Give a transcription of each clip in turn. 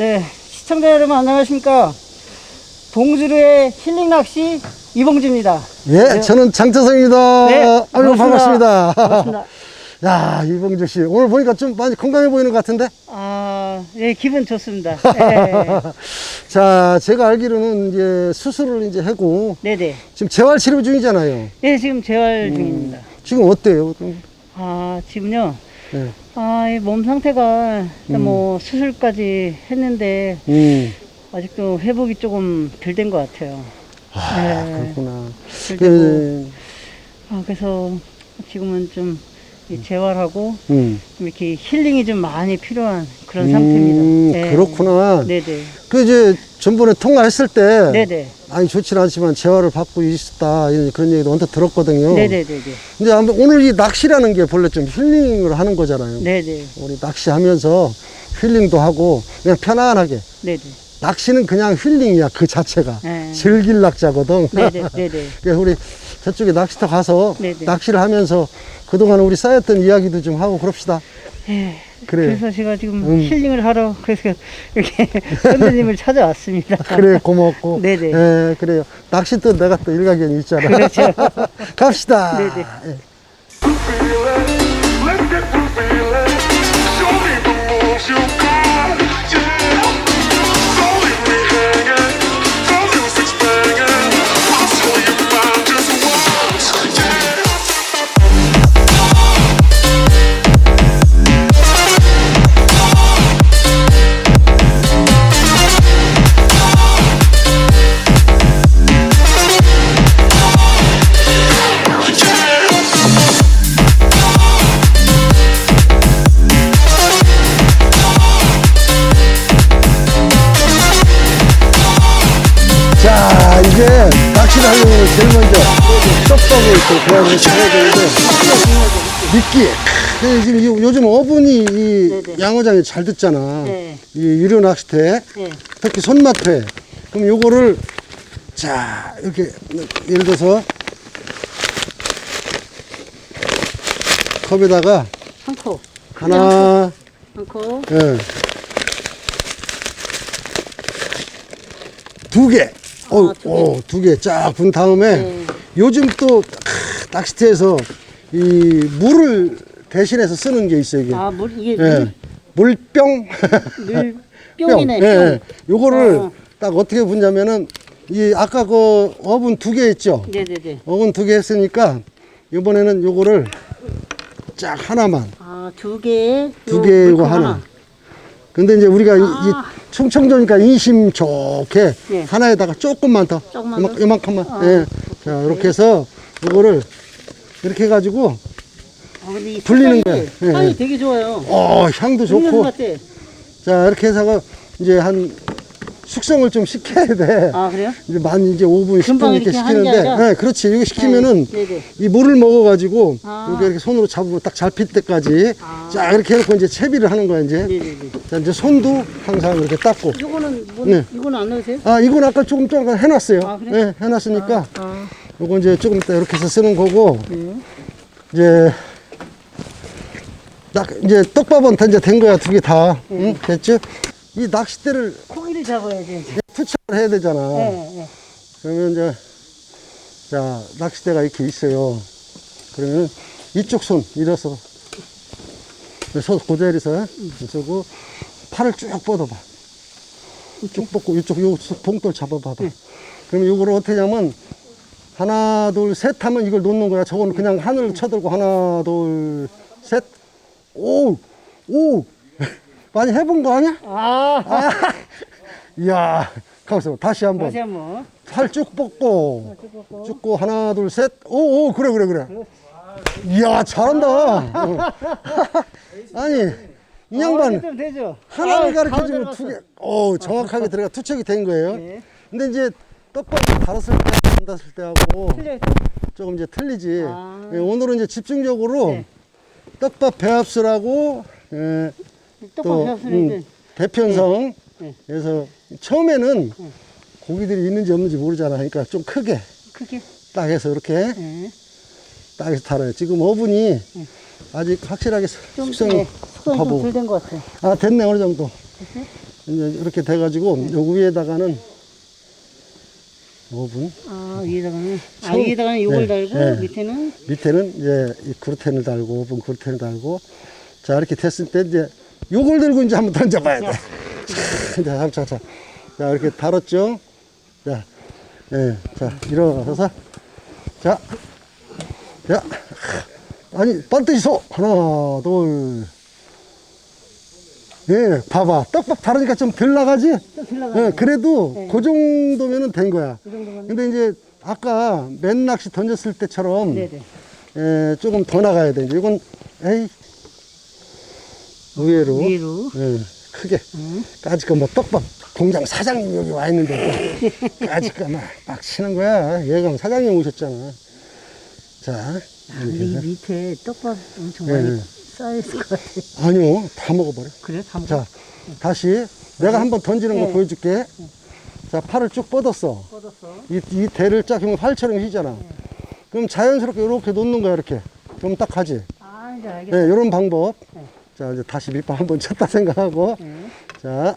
네, 시청자 여러분 안녕하십니까? 봉주루의 힐링 낚시 이봉주입니다. 예, 저는 장태성입니다. 네, 아유, 반갑습니다. 반갑습니다. 야, 이봉주 씨. 오늘 보니까 좀 많이 건강해 보이는 것 같은데? 아, 예, 기분 좋습니다. 네, 자, 제가 알기로는 이제 수술을 이제 하고 네네. 지금 재활 치료 중이잖아요. 네, 지금 재활 중입니다. 지금 어때요? 좀, 아, 지금요. 예. 아, 이몸 상태가 일단 뭐 수술까지 했는데 음. 아직도 회복이 조금 덜 된 것 같아요. 아, 네. 그렇구나. 덜 되고, 예, 아, 그래서 지금은 좀 이 재활하고 음. 좀 이렇게 힐링이 좀 많이 필요한 그런 음, 상태입니다. 네. 그렇구나. 네네. 그 이제 전번에 통화했을 때 네네. 아니 좋지는 않지만 재활을 받고 있다 이런 그런 얘기도 언뜻 들었거든요. 네네네네. 근데 아무- 오늘 이 낚시라는 게 본래 좀 힐링을 하는 거잖아요. 네네. 우리 낚시하면서 힐링도 하고 그냥 편안하게 네네. 낚시는 그냥 힐링이야 그 자체가 네. 즐길 낚자거든. 네네. 네네. 그래서 우리 저쪽에 낚시터 가서 네네. 낚시를 하면서 그동안 우리 쌓였던 이야기도 좀 하고 그럽시다. 예. 그래요. 그래서 제가 지금 음. 힐링을 하러 그래서 이렇게 선생님을 찾아왔습니다. 그래 고맙고. 네네. 예, 그래요. 낚시 또 내가 또 일가견이 있잖아. 그렇죠. 갑시다. 네네. 예. 떡밥을 또 구하고 해야 되는데 미끼. 지금 요- 요즘 어분이 이 네네. 양어장이 잘 듣잖아. 네. 이 유료 낚시대, 네. 특히 손맛회. 그럼 요거를 자 이렇게 예를 들어서 컵에다가 한 코. 하나, 한 코. 예. 두 개. 어, 아, 두 개. 오, 두개 쫙 분 다음에 네. 요즘 또 크, 낚시터에서 이 물을 대신해서 쓰는 게 있어요, 이게. 아, 물, 이게 예. 물병. 물, 물, 뿅이네. 예, 예. 뿅. 요거를 어. 딱 어떻게 분냐면은 이 아까 그 어분 두개 있죠? 네네네. 어분 두 개 했으니까 이번에는 요거를 쫙 하나만 아, 두 개. 두 물컵 하나. 근데 이제 우리가 이, 이 아. 충청도니까 인심 좋게 예. 하나에다가 조금만 더 조금만 요만, 더? 요만큼만 아. 예. 자 이렇게 해서 이거를 이렇게 해가지고 아, 근데 이 불리는 색깔이 거예요. 예, 향이 예. 되게 좋아요. 어 향도 좋고 같아. 자 이렇게 해서 이제 한 숙성을 좀 시켜야 돼 아, 그래요? 이제 만 이제 5분 10분 금방 이렇게 이렇게 하는 게 시키는데 아니라? 네, 그렇지 이거 시키면은 네, 네네. 이 물을 먹어가지고 아. 이렇게 이렇게 손으로 잡으면 딱 잡힐 때까지 아. 자 이렇게 해놓고 이제 채비를 하는 거야 이제 네네네. 자 이제 손도 항상 이렇게 닦고 이거는 뭐, 네. 이거는 안 넣으세요? 아, 이건 아까 조금 전에 해놨어요. 아, 그래요? 네, 해놨으니까, 아, 요거 이제 조금 이따 이렇게 해서 쓰는 거고, 네. 이제, 딱, 이제 떡밥은 다 이제 된 거야, 두 개 다. 응? 됐죠? 이 낚싯대를 고기를 잡아야지. 투척을 해야 되잖아. 네, 네. 그러면 이제, 자, 낚싯대가 이렇게 있어요. 그러면 이쪽 손, 일어서. 손 고자리에서, 이쪽으로 팔을 쭉 뻗어봐. 쭉 뻗고, 이쪽, 요 봉돌 잡아봐봐. 그러면 요거를 어떻게 하냐면, 하나, 둘, 셋 하면 이걸 놓는 거야. 저거는 그냥 하늘을 쳐들고, 하나, 둘, 셋. 오! 오! 많이 해본 거 아니야? 아, 아! 이야, 가만있어. 다시 한 번. 다시 한 번. 팔 쭉 뻗고 쭉 뻗고 하나 둘셋오오 그래 그래 그래 이야 잘한다 어. 아니 이 양반 되죠? 하나를 아, 가르쳐 바로 주면 들어갔어. 두개오 정확하게 들어가 투척이 된 거예요 네. 근데 이제 떡밥을 달았을 때안 달았을 때하고 틀려요. 조금 이제 틀리지 아. 예, 오늘은 이제 집중적으로 네. 떡밥 배합술하고 예, 떡밥 또 배웠으면 음, 이제 대편성 네. 그래서 처음에는 고기들이 있는지 없는지 모르잖아 그러니까 좀 크게 크게. 딱 해서 이렇게 네. 딱 해서 달아요. 지금 어분이 아직 확실하게 좀 숙성이 네, 숙성이 가보고. 좀덜 된 것 같아요. 아, 됐네, 어느 정도. 이제 이렇게 돼가지고 요 위에다가는 오븐? 아, 위에다가는, 아, 청- 위에다가는 요걸 네, 달고, 네. 밑에는, 밑에는 이제 이 그루텐을 달고 오븐 그루텐을 달고. 자 이렇게 됐을 때 이제 요걸 들고 이제 한번 던져봐야 돼. 자, 자, 자, 자 이렇게 달았죠. 자, 예, 자 일어서서. 자, 자, 아니 반드시 서 하나, 둘. 예, 봐봐. 떡밥 다르니까 좀 덜 나가지? 좀 들어가요. 예, 그래도 그 정도면은 된 거야. 그 정도면. 근데 이제 아까 맨 낚시 던졌을 때처럼 네네. 예, 조금 더 나가야 돼. 이건 에이 의외로 위로. 예, 크게 응. 까짓거 뭐 떡밥 공장 사장님 여기 와 있는데 까짓거 막, 막 치는 거야. 얘가 뭐 사장님 오셨잖아. 자, 아, 근데 이 밑에 떡밥 엄청 네, 많이 네. 쌓여있을 것 같아. 아니요, 다 먹어버려. 그래? 다 먹어? 자, 다시 내가 한번 던지는 거 네. 보여줄게. 자, 팔을 쭉 뻗었어. 뻗었어. 이, 이 대를 쫙 하면 활처럼 휘잖아. 그럼 자연스럽게 이렇게 놓는 거야, 이렇게. 그럼 딱 하지. 아, 이제 네, 알겠어. 이런 방법. 네. 자, 이제 다시 밑밥 한번 쳤다 생각하고. 네. 자.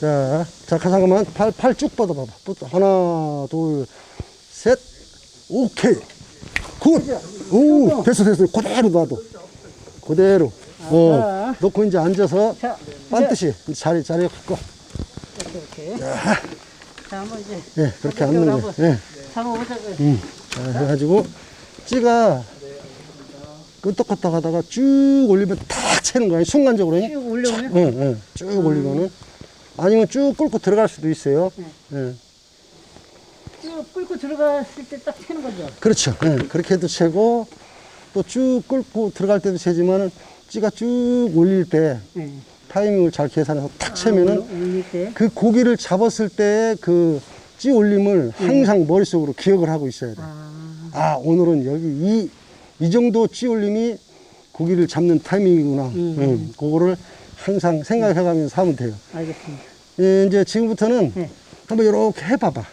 자, 자, 잠깐만. 팔, 팔 쭉 뻗어봐봐. 뻗어. 하나, 둘, 셋. 오케이. 굿. 오, 됐어, 됐어. 그대로 놔둬. 그대로. 어. 놓고 이제 앉아서 자, 반드시 자리, 자리에 갖고. 이렇게, 이렇게. 자, 한번 이제. 예, 그렇게 앉는 한번 거예요. 예. 잡아보자고요. 음. 자, 해가지고 찌가 끄떡끄떡 하다가 쭉 올리면 탁 채는 거야. 순간적으로. 쭉 올려오면? 응, 응. 쭉 올리면은. 아니면 쭉 끓고 들어갈 수도 있어요. 예. 쭉 끓고 들어갔을 때 딱 채는 거죠. 그렇죠. 예. 그렇게 해도 채고 또쭉 끓고 들어갈 때도 채지만은 찌가 쭉 올릴 때 네. 타이밍을 잘 계산해서 탁 채면은 아, 올릴 때. 그 고기를 잡았을 때 그 찌 올림을 항상 머릿속으로 기억을 하고 있어야 돼. 아, 아 오늘은 여기 이, 이 정도 찌 올림이 고기를 잡는 타이밍이구나. 음. 응, 그거를 항상 생각해가면서 하면 돼요. 알겠습니다. 예, 이제 지금부터는 네. 한번 이렇게 해봐봐.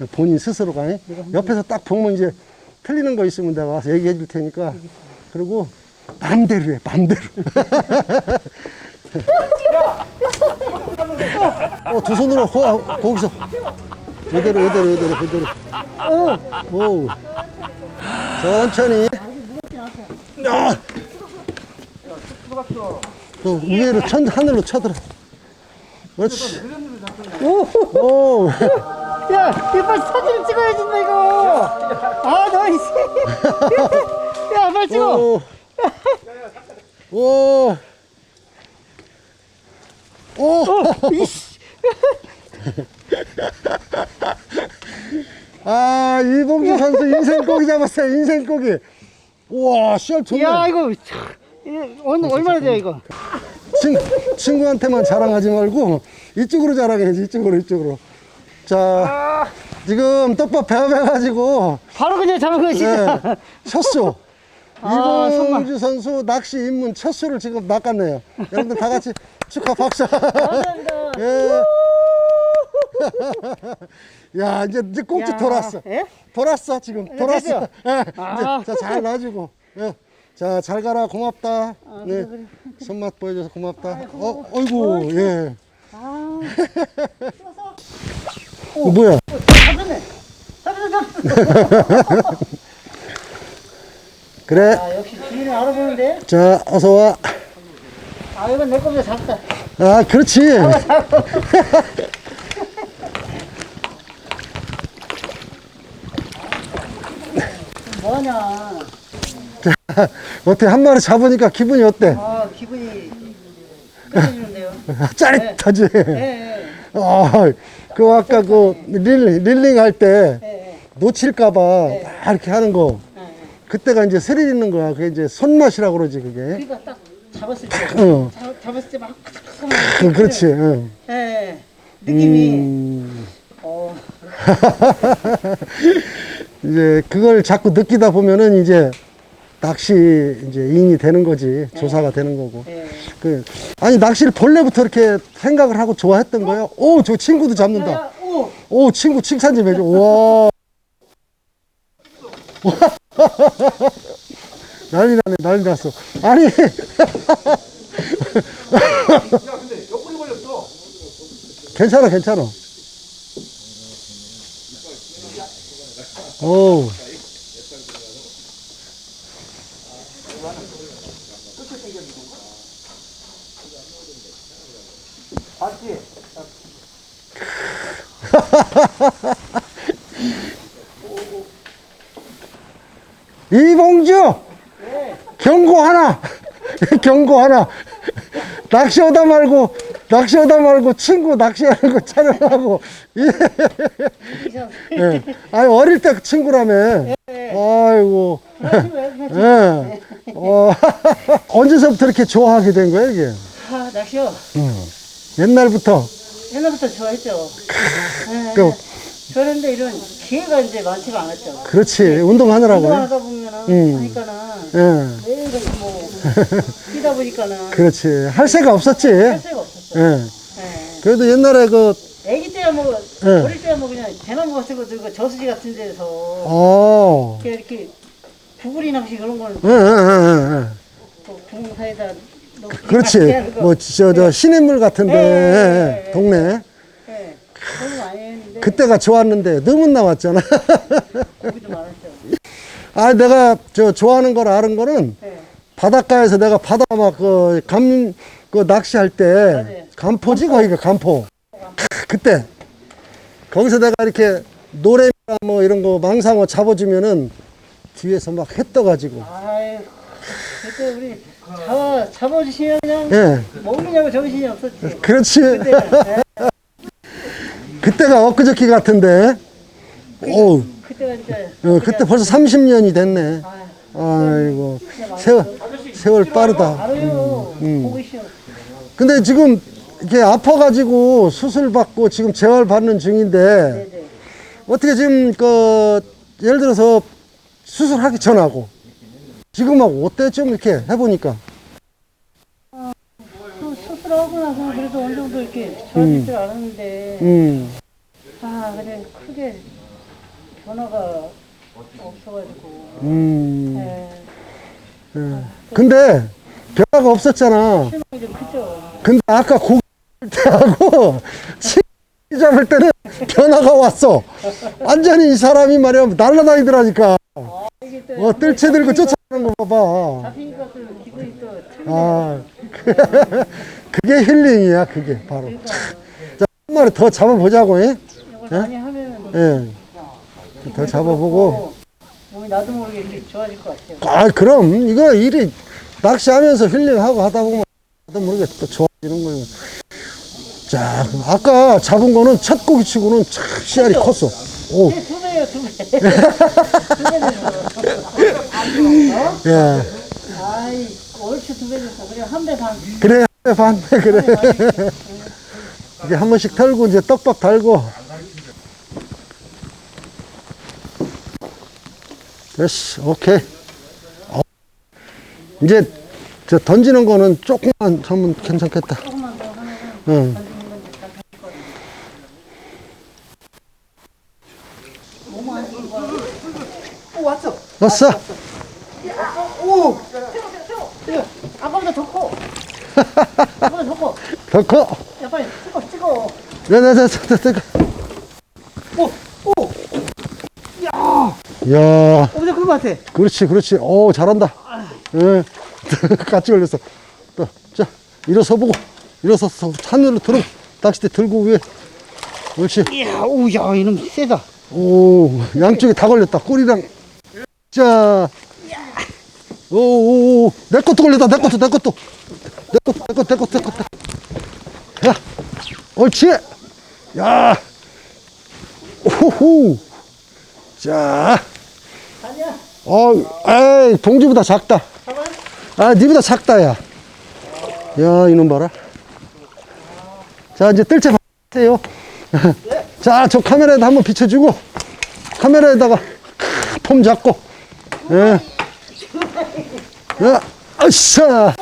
네. 본인 스스로가 예? 옆에서 딱 보면 이제 틀리는 거 있으면 내가 와서 얘기해 줄 테니까 그리고 마음대로 해, 마음대로. 어, 두 손으로 호, 거기서 이대로 이대로 이대로 이대로. 오, 오. 천천히. 야. 또 위로 천 하늘로 쳐들어. 그렇지. 오! 오. 야, 이거 빨리 사진을 찍어야지, 너 이거! 아, 너, 이씨! 야, 빨리 찍어! 오. 오. 오. 이씨! 아, 이봉주 선수 인생 고기 잡았어요. 인생 고기. 우와, 좋네. 야, 이거, 참, 이거 얼마, 얼마나 돼요, 이거? 친, 친구한테만 자랑하지 말고 이쪽으로 자랑해야지. 이쪽으로, 이쪽으로. 자, 아, 지금 떡밥 배워가지고 바로 그냥 잡은 거, 진짜. 네, 첫 수. 아, 이봉주 선수 낚시 입문 첫 수를 지금 낚았네요. 여러분들 다 같이 축하 박수. 감사합니다. 예. 야, 이제, 이제 꼭지 야, 돌았어. 예? 돌았어, 지금. 돌았어. 됐죠? 예, 아. 이제 자, 잘 놔주고. 예. 자, 잘 가라. 고맙다. 아, 네. 손맛 보여줘서 고맙다. 어, 어이구, 예. 아, 이거 뭐야? 잡았네. 잡았어, 잡았어. 그래. 아, 역시 주인을 알아보는데? 자, 어서 와. 아, 이건 내 겁니다, 잡다. 아, 그렇지. 뭐하냐. 어때? 한 마리 잡으니까 기분이 어때? 아, 기분이 끝내주는데요. 짜릿하지? 예, 예, 아, 그 아까 그 릴링, 릴링 할 때. 놓칠까봐 막 이렇게 하는 거. 그때가 이제 스릴 있는 거야. 그게 이제 손맛이라고 그러지, 그게. 그러니까 딱 잡았을 때, 어, 잡, 잡았을 때막 그, 그렇지. 응. 예, 예. 느낌이, 음, 어, 이제 그걸 자꾸 느끼다 보면은 이제 낚시 이제 인이 되는 거지. 조사가 되는 거고. 예. 그, 아니, 낚시를 본래부터 이렇게 생각을 하고 좋아했던 거예요? 오, 저 친구도 잡는다. 야, 오! 오, 친구 칭찬 좀 해줘. 와. 난리 나네, 난리 났어. 아니. 괜찮아, 괜찮아. 오. 이봉주! 경고 하나! 경고 하나! 낚시 오다 말고, 낚시 오다 말고, 친구 낚시하는 거 촬영하고, 예. 예. 아니, 어릴 때 친구라며. 아이고. 예. 어, 언제서부터 이렇게 좋아하게 된 거야, 이게? 아, 낚시요. 옛날부터. 옛날부터 좋아했죠. 네, 그, 그런데 이런 기회가 이제 많지가 않았죠. 그렇지. 운동하느라고. 운동하다 보면은, 음. 하니까는, 예. 매일 뭐, 뛰다 보니까는, 그렇지. 할 새가 없었지. 할 수가 없었죠. 예. 네. 그래도 옛날에 그, 애기 때야 뭐, 네. 어릴 때야 뭐 그냥 대나무 같은 거 들고 저수지 같은 데서, 어. 이렇게, 이렇게, 구부리 낚시 그런 거는 예, 예, 예, 예. 또 구멍 사이다 그렇지. 거. 뭐, 저, 저, 시냇물 같은데, 네, 네, 동네. 네. 그런 거 많이 했는데, 그때가 좋았는데, 너무 나왔잖아. 고기도 많았죠. 아, 내가 저 좋아하는 걸 아는 거는 네. 바닷가에서 내가 바다 막그 감, 그 낚시할 때, 맞아요. 간포지, 거기가 간포. 그때. 거기서 내가 이렇게 노래나 뭐 이런 거 망상어 잡아주면은 뒤에서 막 해 떠가지고. 아유, 그때 우리 잡아, 잡아주시면 그냥 예. 먹느냐고 정신이 없었지. 그렇지. 네. 그때가 엊그저께 같은데. 오, 그때가 이제. 어, 그때 벌써 30년이 됐네. 아유, 아이고, 세월, 세월 빠르다. 알아요. 음. 보기 싫어. 근데 지금 이렇게 아파가지고 수술 받고 지금 재활 받는 중인데 네네. 어떻게 지금 그 예를 들어서 수술하기 전하고 지금하고 어때 좀 이렇게 해보니까 또 수술하고 나서 그래도 어느 정도 이렇게 좋아질 줄 알았는데, 음, 아, 그래, 크게 변화가 없어가지고. 음, 네. 예. 근데 변화가 없었잖아. 실망이 좀 크죠. 근데 아까 고기 잡을 때하고 치 잡을 때는 변화가 왔어. 완전히 이 사람이 말이야 날라다니더라니까. 이게 또 어, 뜰채 들고 쫓아 가는 거 봐봐. 잡히니까 또 기분이 또 틀리네. 아, 그게 힐링이야, 그게 바로. 자, 한 마리 더 잡아보자고, 예? 이걸 많이 하면 예. 더 잡아보고. 몸이 나도 모르게 이렇게 좋아질 것 같아요. 아, 그럼, 이거 일이 낚시하면서 힐링하고 하다 보면 나도 모르게 또 좋아지는 거예요. 자, 아까 잡은 거는 첫 고기 치고는 참 씨알이 컸어. 오, 네, 두 배요, 두 배. 두 배는 어? 예. 아이, 옳지 두배 줬어. 그래, 한 배 반. 그래, 반, 그래. 이게 한 번씩 털고, 이제 떡밥 달고. 됐어, 오케이. 어. 이제, 저 던지는 거는 조금만 하면 괜찮겠다. 조금만 더 하면은 응. 안. 오, 왔어. 왔어? 오! 아까보다 더 커. 아까보다 더 커. 더 커. 야, 빨리 찍어, 찍어. 네, 네, 네, 네, 네, 네. 오! 오! 야 어제 그거 같아. 그렇지, 그렇지. 오, 잘한다. 예. 같이 걸렸어. 또, 자, 일어서 보고. 일어서서 하늘로 들어. 낚싯대 들고 위에. 옳지. 이야, 오, 야, 이놈 세다. 오, 양쪽에 다 걸렸다. 꼬리랑. 자. 오, 오, 오. 내 것도 걸렸다. 내 것도, 내 것도. 내 것도, 내 것도, 내 것도, 내 것도. 야. 옳지. 야. 오호. 자. 아니야. 어, 에이, 동지보다 작다. 아, 니보다 작다, 야. 야, 이놈 봐라. 자, 이제 뜰채 봐세요. 자, 저 카메라에다 한번 비춰주고, 카메라에다가 크, 폼 잡고, 예. 야, 아싸.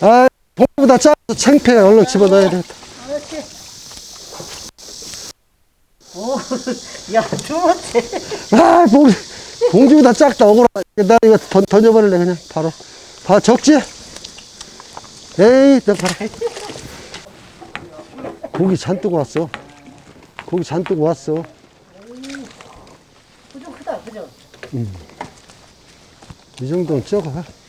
아, 봉보다 작아서 창피해. 얼른 집어넣어야 되겠다. 그렇지. 오, 야, 두 번째. 아, 봉지, 봉지보다 작다. 억울하. 나 이거 던, 던져버릴래, 그냥. 바로. 봐, 적지? 에이, 너 봐라. 고기 잔뜩 왔어. 고기 잔뜩 왔어. 그좀 크다, 그죠? 이 정도는 적어.